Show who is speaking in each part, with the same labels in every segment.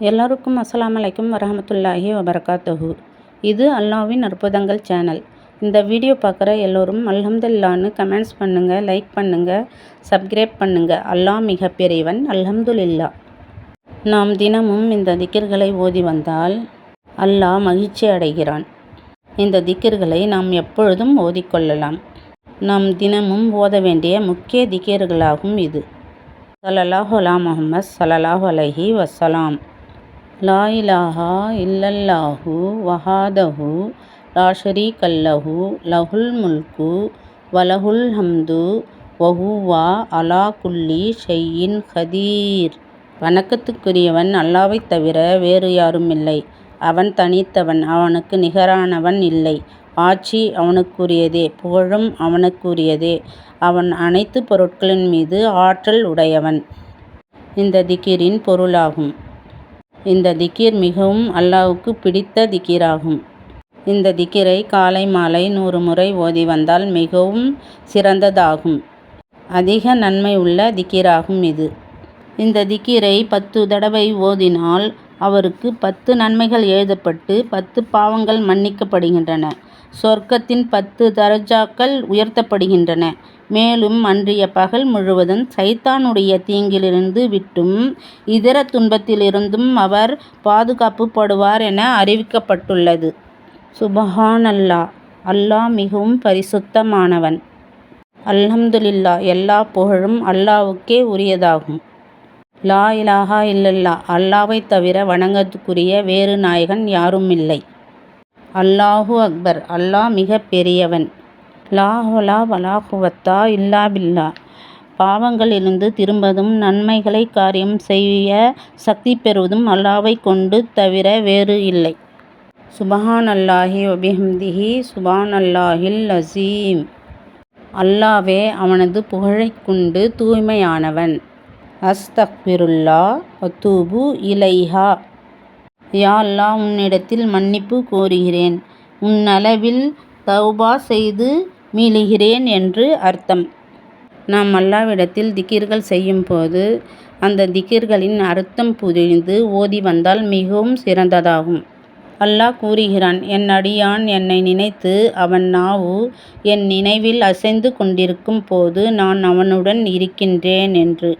Speaker 1: எல்லோருக்கும் அஸ்லாம் அலைக்கும் வரமத்துல்லாஹி வபரகாத்தஹு. இது அல்லாஹ்வின் அற்புதங்கள் சேனல். இந்த வீடியோ பார்க்குற எல்லோரும் அல்ஹம்துல்லான்னு கமெண்ட்ஸ் பண்ணுங்கள் லைக் பண்ணுங்கள் சப்ஸ்கிரைப் பண்ணுங்கள் அல்லாஹ் மிக பெரியவன் அல்ஹம்துல்லா நாம் தினமும் இந்த திக்கிர்களை ஓதி வந்தால் அல்லாஹ் மகிழ்ச்சி அடைகிறான். இந்த திக்கிர்களை நாம் எப்பொழுதும் ஓதிக்கொள்ளலாம் நாம் தினமும் ஓத வேண்டிய முக்கிய திக்கீர்களாகும் இது. ஸல்லல்லாஹு அலா முஹம்மத் ஸல்லல்லாஹு அலஹி வசலாம் லாயிலாஹா இல்லல்லாஹு வஹாதஹு லாஷரி கல்லஹு லஹுல் முல்கு வலஹுல் ஹம்து வஹுவா அலா குல்லி ஷையின் ஹதீர். வணக்கத்துக்குரியவன் அல்லாவைத் தவிர வேறு யாரும் இல்லை அவன் தனித்தவன் அவனுக்கு நிகரானவன் இல்லை. ஆட்சி அவனுக்குரியதே புகழும் அவனுக்குரியதே. அவன் அனைத்து பொருட்களின் மீது ஆற்றல் உடையவன். இந்த திக்கிரின் பொருளாகும். இந்த திக்கீர் மிகவும் அல்லாஹ்வுக்கு பிடித்த திக்கீராகும். இந்த திக்கீரை காலை மாலை நூறு முறை ஓதி வந்தால் மிகவும் சிறந்ததாகும். அதிக நன்மை உள்ள திக்கிராகும் இது. இந்த திக்கீரை பத்து தடவை ஓதினால் அவருக்கு பத்து நன்மைகள் எழுதப்பட்டு பத்து பாவங்கள் மன்னிக்கப்படுகின்றன. சொர்க்கத்தின் பத்து தரஜாக்கள் உயர்த்தப்படுகின்றன. மேலும் அன்றைய பகல் முழுவதும் சைத்தானுடைய தீங்கிலிருந்து விட்டும் இதர துன்பத்திலிருந்தும் அவர் பாதுகாப்புப்படுவார் என அறிவிக்கப்பட்டுள்ளது. சுபஹானல்லா அல்லாஹ் மிகவும் பரிசுத்தமானவன். அல்ஹம்துலில்லா எல்லா புகழும் அல்லாஹ்வுக்கே உரியதாகும். லா இலாஹா இல்லல்லா அல்லாவை தவிர வணங்கத்துக்குரிய வேறு நாயகன் யாரும் இல்லை அல்லாஹு அக்பர். அல்லாஹ் மிக பெரியவன் லா வலாஹுவத்தா இல்லா பில்லா. பாவங்களிலிருந்து திரும்பதும் நன்மைகளை காரியம் செய்ய சக்தி பெறுவதும் அல்லாவை கொண்டு தவிர வேறு இல்லை. சுபஹான் அல்லாஹி ஒபிஹம்திஹி சுபான் அல்லாஹில் அசீம். அல்லாவே அவனது புகழைக் கொண்டு தூய்மையானவன். அஸ்தக்பிருல்லா அத்தூபு இலைஹா. யா அல்லா உன்னிடத்தில் மன்னிப்பு கோருகிறேன். உன்னளவில் தௌபா செய்து மீளுகிறேன் என்று அர்த்தம். நாம் அல்லாவிடத்தில் திக்கிர்கள் செய்யும்போது அந்த திக்கிர்களின் அர்த்தம் புரிந்து ஓதி வந்தால் மிகவும் சிறந்ததாகும். அல்லாஹ் கூறுகிறான் என் அடியான் என்னை நினைத்து அவன் நாவு என் நினைவில் அசைந்து கொண்டிருக்கும் போது நான் அவனுடன் இருக்கின்றேன் என்று.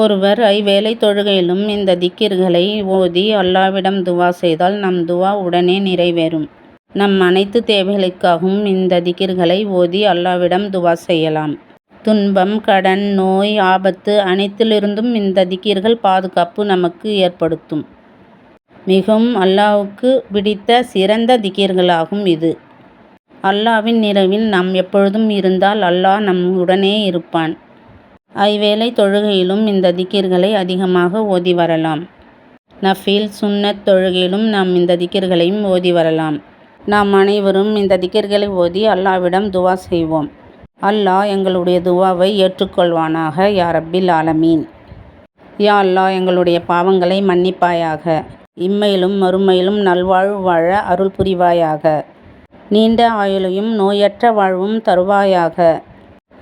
Speaker 1: ஒருவர் ஐவேளை தொழுகையிலும் இந்த திக்கிர்களை ஓதி அல்லாவிடம் துவா செய்தால் நம் துவா உடனே நிறைவேறும். நம் அனைத்து தேவைகளுக்காகவும் இந்த திக்கிர்களை ஓதி அல்லாவிடம் துவா செய்யலாம். துன்பம் கடன் நோய் ஆபத்து அனைத்திலிருந்தும் இந்த திக்கிர்கள் பாதுகாப்பு நமக்கு ஏற்படுத்தும். மிகவும் அல்லாவுக்கு பிடித்த சிறந்த திக்கிர்களாகும் இது. அல்லாவின் நினைவில் நாம் எப்பொழுதும் இருந்தால் அல்லாஹ் நம் உடனே இருப்பான். ஐவேளை தொழுகையிலும் இந்த திக்கிர்களை அதிகமாக ஓதி வரலாம். நஃபீல் சுன்னத் தொழுகையிலும் நாம் இந்த திக்கிர்களையும் ஓதி வரலாம். நாம் அனைவரும் இந்த திக்கிர்களை ஓதி அல்லாவிடம் துவா செய்வோம். அல்லாஹ் எங்களுடைய துவாவை ஏற்றுக்கொள்வானாக யாரப்பில் ஆலமீன். யா அல்லாஹ் எங்களுடைய பாவங்களை மன்னிப்பாயாக. இம்மையிலும் மறுமையிலும் நல்வாழ்வு வாழ அருள் புரிவாயாக. நீண்ட ஆயுளையும் நோயற்ற வாழ்வும் தருவாயாக.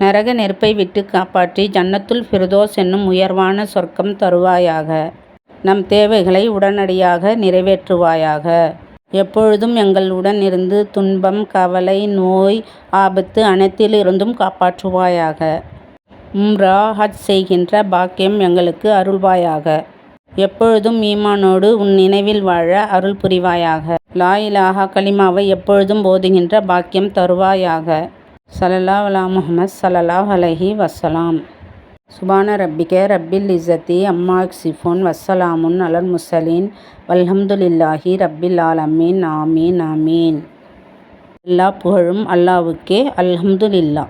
Speaker 1: நரக நெருப்பை விட்டு காப்பாற்றி ஜன்னத்துல் ஃபிர்தோஸ் என்னும் உயர்வான சொர்க்கம் தருவாயாக. நம் தேவைகளை உடனடியாக நிறைவேற்றுவாயாக. எப்பொழுதும் எங்களுடன் இருந்து துன்பம் கவலை நோய் ஆபத்து அனைத்திலிருந்தும் காப்பாற்றுவாயாக. உம்ரா ஹஜ் செய்கின்ற பாக்கியம் எங்களுக்கு அருள்வாயாக. எப்பொழுதும் ஈமானோடு உன் நினைவில் வாழ அருள் புரிவாயாக. லா இலாஹா கலிமாவை எப்பொழுதும் போதுகின்ற பாக்கியம் தருவாயாக. சலல்லா அலா முஹம்மத் சலல்லா அலஹி வசலாம். சுபான ரப்பிக ரப்பில் இசத்தி அம்மா சிஃபோன் வசலாமுன் அலல் முசலீன் வல்ஹம்துலில்லாஹி ரப்பில் ஆலமீன். ஆமீன் ஆமீன். எல்லா புகழும் அல்லாவுக்கே அல்ஹம்துலில்லா.